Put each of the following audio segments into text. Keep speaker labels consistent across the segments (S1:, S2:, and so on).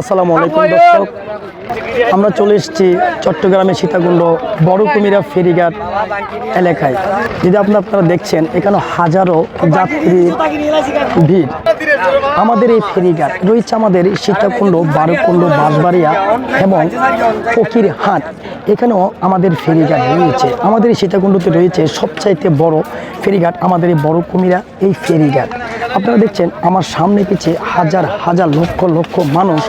S1: আসসালামু আলাইকুম দর্শক। আমরা চলে এসেছি চট্টগ্রামের সীতাকুণ্ড বড় কুমিরা ফেরিঘাট এলাকায়। যদি আপনারা আপনারা দেখছেন এখানে হাজারো যাত্রীর ভিড়। আমাদের এই ফেরিঘাট রয়েছে আমাদের সীতাকুণ্ড বারোকুণ্ড বাঁশবাড়িয়া এবং ফকির হাট এখানেও আমাদের ফেরিঘাট রয়েছে। আমাদের এই সীতাকুণ্ডতে রয়েছে সবচাইতে বড় ফেরিঘাট আমাদের এই বড় কুমিরা এই ফেরিঘাট। আপনারা দেখছেন আমার সামনে পিছিয়ে হাজার হাজার লক্ষ লক্ষ মানুষ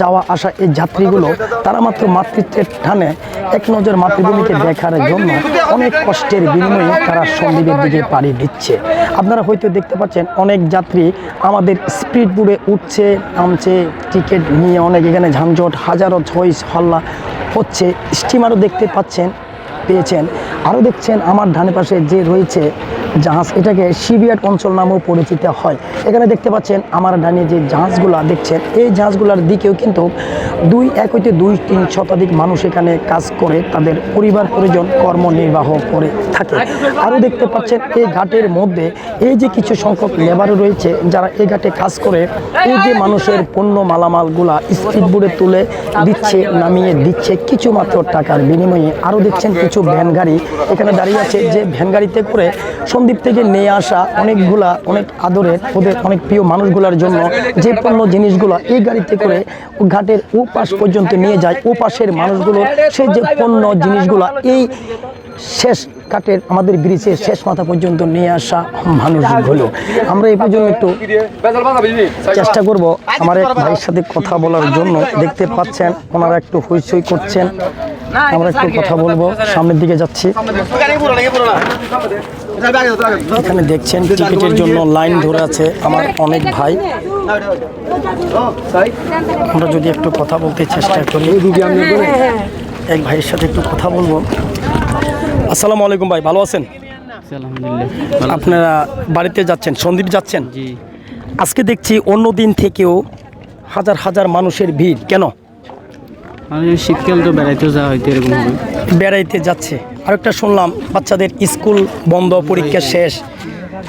S1: যাওয়া আসা এই যাত্রীগুলো, তারা মাত্র মাতৃত্বের টানে এক নজর মাতৃভূমিকে দেখার জন্য অনেক কষ্টের বিনিময়ে তারা সন্দীপের দিকে পাড়ি দিচ্ছে। আপনারা হয়তো দেখতে পাচ্ছেন অনেক যাত্রী আমাদের স্পিড বোর্ডে উঠছে, নামছে, টিকিট নিয়ে অনেক এখানে ঝানঝট হাজারো ছয় হল্লা হচ্ছে। স্টিমারও দেখতে পাচ্ছেন, পেয়েছেন। আরও দেখছেন আমার ধানে পাশে যে রয়েছে জাহাজ, এটাকে শিবিয়াট অঞ্চল নামেও পরিচিত হয়। এখানে দেখতে পাচ্ছেন আমার ডানে যে জাহাজগুলো দেখছেন, এই জাহাজগুলোর দিকেও কিন্তু দুই এক হইতে দুই তিন শতাধিক মানুষ এখানে কাজ করে, তাদের পরিবার পরিজন কর্ম নির্বাহ করে থাকে। আরও দেখতে পাচ্ছেন, এই ঘাটের মধ্যে এই যে কিছু সংখ্যক লেবার রয়েছে, যারা এই ঘাটে কাজ করে, এই যে মানুষের পণ্য মালামালগুলা স্পিড বোর্ডে তুলে দিচ্ছে, নামিয়ে দিচ্ছে কিছু মাত্র টাকার বিনিময়ে। আরও দেখছেন, কিছু ভ্যান গাড়ি এখানে দাঁড়িয়ে আছে, যে ভ্যান গাড়িতে করে সন্দীপ থেকে নিয়ে আসা অনেকগুলা অনেক আদরের, ওদের অনেক প্রিয় মানুষগুলার জন্য যে পণ্য জিনিসগুলো এই গাড়িতে করে ঘাটের ও পাশ পর্যন্ত নিয়ে যায় ও পাশের মানুষগুলো সেই যে পণ্য জিনিসগুলো এই শেষ কাটের আমাদের ব্রিজের শেষ মাথা পর্যন্ত নিয়ে আসা মানুষগুলো। আমরা এই পর্যন্ত একটু চেষ্টা করব আমার এক ভাইয়ের সাথে কথা বলার জন্য। দেখতে পাচ্ছেন, ওনারা একটু হইচই করছেন। আমরা একটু কথা বলব। সামনের দিকে যাচ্ছি। এখানে দেখছেন টিকিটের জন্য লাইন ধরে আছে আমার অনেক ভাই। আমরা যদি একটু কথা বলতে চেষ্টা করি এক ভাইয়ের সাথে একটু কথা বলব। আসসালামু আলাইকুম ভাই ভালো আছেন? আপনারা বাড়িতে যাচ্ছেন সন্দীপ যাচ্ছেন? আজকে দেখছি অন্য দিন থেকেও হাজার হাজার মানুষের ভিড়। কেন?
S2: শীতকাল তো বেড়াইতেও যাওয়া হয়তো এরকম
S1: বেড়াইতে যাচ্ছে। আরেকটা শুনলাম বাচ্চাদের স্কুল বন্ধ পরীক্ষা শেষ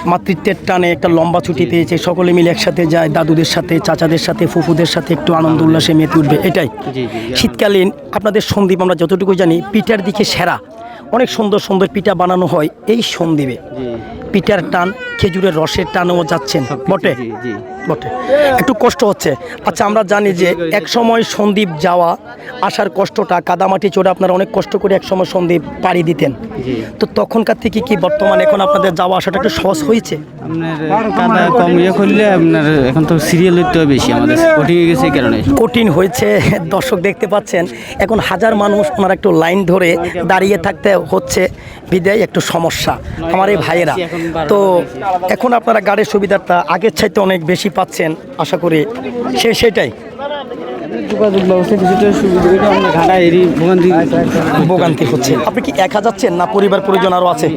S1: মাতৃত্বের টানে একটা লম্বা ছুটি পেয়েছে সকলে মিলে একসাথে যায় দাদুদের সাথে চাচাদের সাথে ফুফুদের সাথে একটু আনন্দ উল্লাসে মেতে উঠবে এটাই। শীতকালীন আপনাদের সন্দীপ আমরা যতটুকু জানি পিঠার দিকে সেরা অনেক সুন্দর সুন্দর পিঠা বানানো হয় এই সন্দীপে পিঠার টান খেজুরের রসের টানও যাচ্ছেন। বটে? বটে। একটু কষ্ট হচ্ছে। আচ্ছা আমরা জানি যে এক সময় সন্দীপ যাওয়া আসার কষ্টটা কাদামাটি চড়ে আপনারা অনেক কষ্ট করে এক সময় সন্দীপ পাড়ি দিতেন। তো তখনকার থেকে কি বর্তমানে এখন আপনাদের যাওয়া আসাটা একটু সহজ হয়েছে?
S2: কাদা কম ইয়ে করলে আপনার এখন তো সিরিয়াল হইতে বেশি আমাদের কঠিন হয়ে গেছে কারণে।
S1: কঠিন হয়েছে দর্শক দেখতে পাচ্ছেন। এখন হাজার মানুষ ওনারা একটু লাইন ধরে দাঁড়িয়ে থাকতে হচ্ছে। বিদায় একটু সমস্যা আমার এই ভাইয়েরা। তো এখন আপনারা গাড়ির সুবিধাটা আগের চাইতে অনেক বেশি পাচ্ছেন আশা করি সে সেটাই।
S2: যোগাযোগ ব্যবস্থা কিছুটা সুবিধা ঘাটা ভোগান্তি
S1: ভোগান্তি হচ্ছে। আপনি কি একা যাচ্ছেন না পরিবার পরিজন আরও আছে?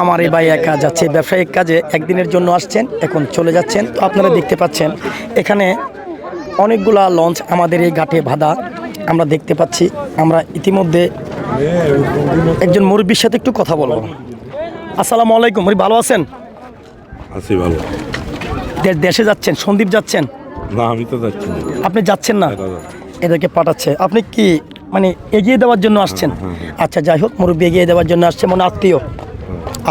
S1: আমার এই ভাই একা যাচ্ছে ব্যবসায়িক কাজে একদিনের জন্য আসছেন এখন চলে যাচ্ছেন। তো আপনারা দেখতে পাচ্ছেন এখানে অনেকগুলা লঞ্চ আমাদের এই ঘাটে বাঁধা। আমরা দেখতে পাচ্ছি আমরা ইতিমধ্যে একজন মুরব্বীর সাথে একটু কথা বলব। আসসালামু আলাইকুম মুরব্বী ভালো আছেন?
S3: আছি ভালো।
S1: দেশে যাচ্ছেন সন্দীপ যাচ্ছেন?
S3: না আমি তো যাচ্ছি না।
S1: আপনি যাচ্ছেন না? এদেরকে পাঠাচ্ছে। আপনি কি মানে এগিয়ে দেওয়ার জন্য আসছেন? আচ্ছা যাই হোক মুরব্বী এগিয়ে দেওয়ার জন্য আসছে মানে আত্মীয়।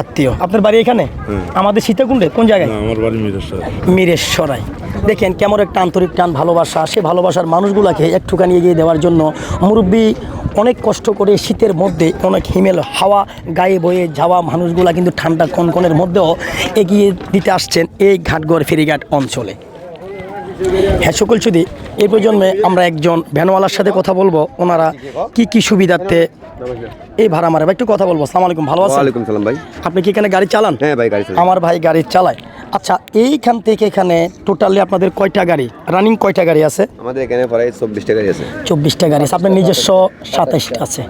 S1: আত্মীয়। আপনার বাড়ি এখানে?
S3: হ্যাঁ।
S1: আমাদের সীতাকুণ্ডে কোন জায়গায়?
S3: আমার বাড়ি মিরেশ্বর।
S1: মিরেশ্বরাই দেখেন কেমন একটা আন্তরিক টান ভালোবাসা। সে ভালোবাসার মানুষগুলোকে একটুখানি এগিয়ে দেওয়ার জন্য মুরব্বী অনেক কষ্ট করে শীতের মধ্যে অনেক হিমেল হাওয়া গায়ে বয়ে যাওয়া মানুষগুলা কিন্তু ঠান্ডা কনকনের মধ্যেও এগিয়ে দিতে আসছেন এই ঘাটগড় ফেরিঘাট অঞ্চলে। হ্যাঁ সকল যদি এই প্রজন্মে আমরা একজন ভ্যানওয়ালার সাথে কথা বলব। ওনারা কি কি সুবিধার্থে এই ভাড়া মারে? ভাই একটু কথা বলব। আসসালামু আলাইকুম ভালো আছেন?
S4: ভাই।
S1: আপনি কি এখানে গাড়ি চালান?
S4: হ্যাঁ ভাই গাড়ি
S1: আমার ভাই গাড়ি চালায়। আচ্ছা এইখান থেকে এখানে টোটালি আপনাদের কয়টা গাড়ি? রানিং কয়টা গাড়ি আছে?
S4: আমাদের এখানে প্রায় চব্বিশটা গাড়ি আছে।
S1: চব্বিশটা গাড়ি আছে। আপনার নিজস্ব সাতাইশটা আছে।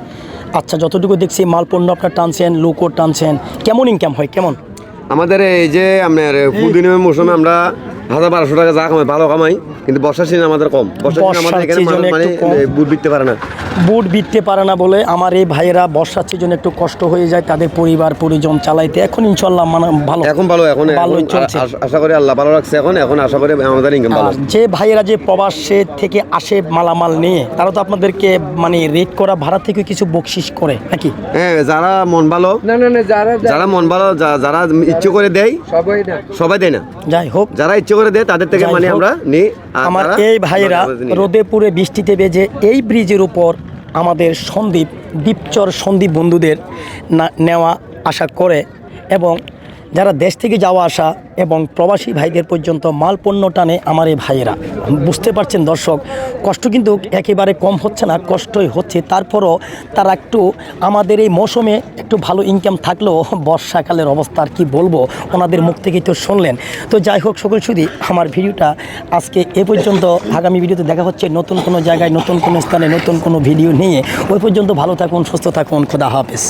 S1: আচ্ছা যতটুকু দেখছি মাল পণ্য আপনার টানছেন লোকও টানছেন কেমন ইনকাম হয়? কেমন?
S4: আমাদের এই যে আপনার পুদিনের মৌসুমে আমরা হাজার বারোশো টাকা যা কামাই ভালো কামাই কিন্তু বর্ষার সিজন আমাদের কম। বর্ষার সিজন আমাদের এখানে মানে বুট বিকতে পারে না।
S1: বুট বিততে পারে না বলে আমার এই ভাইয়েরা বর্ষার সিজন একটু কষ্ট হয়ে যায় তাদের পরিবার পরিজন চালাইতে। এখন ইনশাল্লাহ মানে ভালো।
S4: এখন ভালো এখন
S1: চলছে।
S4: আশা করি আল্লাহ ভালো রাখছে এখন এখন আশা করি আমাদের ইনকাম ভালো।
S1: যে ভাইয়েরা যে প্রবাসে থেকে আসে মালামাল নিয়ে তারা তো আপনাদেরকে মানে রেট করা ভাড়া থেকে কিছু বকশিস করে নাকি?
S4: হ্যাঁ যারা মন ভালো
S5: না না না যারা
S4: যারা মন ভালো যারা ইচ্ছে করে দেয়
S5: সবাই না
S4: সবাই দেয় না।
S1: যাই হোক।
S4: যারা ইচ্ছে করে দেয় তাদের থেকে মানে আমরা নিই
S1: আমার এই
S4: ভাইরা।
S1: রোদে পুরে বৃষ্টিতে বেজে এই ব্রিজের উপর আমাদের সন্দীপ দ্বীপচর সন্দীপ বন্ধুদের না- নেওয়া আশা করে এবং যারা দেশ থেকে যাওয়া আসা এবং প্রবাসী ভাইদের পর্যন্ত মাল পণ্য টানে আমার এই ভাইয়েরা। বুঝতে পারছেন দর্শক, কষ্ট কিন্তু একেবারে কম হচ্ছে না, কষ্টই হচ্ছে। তারপরও তারা একটু আমাদের এই মৌসুমে একটু ভালো ইনকাম থাকলেও বর্ষাকালের অবস্থা আর কি বলব, ওনাদের মুখ থেকেই তো শুনলেন। তো যাই হোক, সকল শুধু আমার ভিডিওটা আজকে এ পর্যন্ত। আগামী ভিডিওতে দেখা হচ্ছে নতুন কোনো জায়গায়, নতুন কোনো স্থানে, নতুন কোনো ভিডিও নিয়ে। ওই পর্যন্ত ভালো থাকুন, সুস্থ থাকুন, খোদা হাফেজ।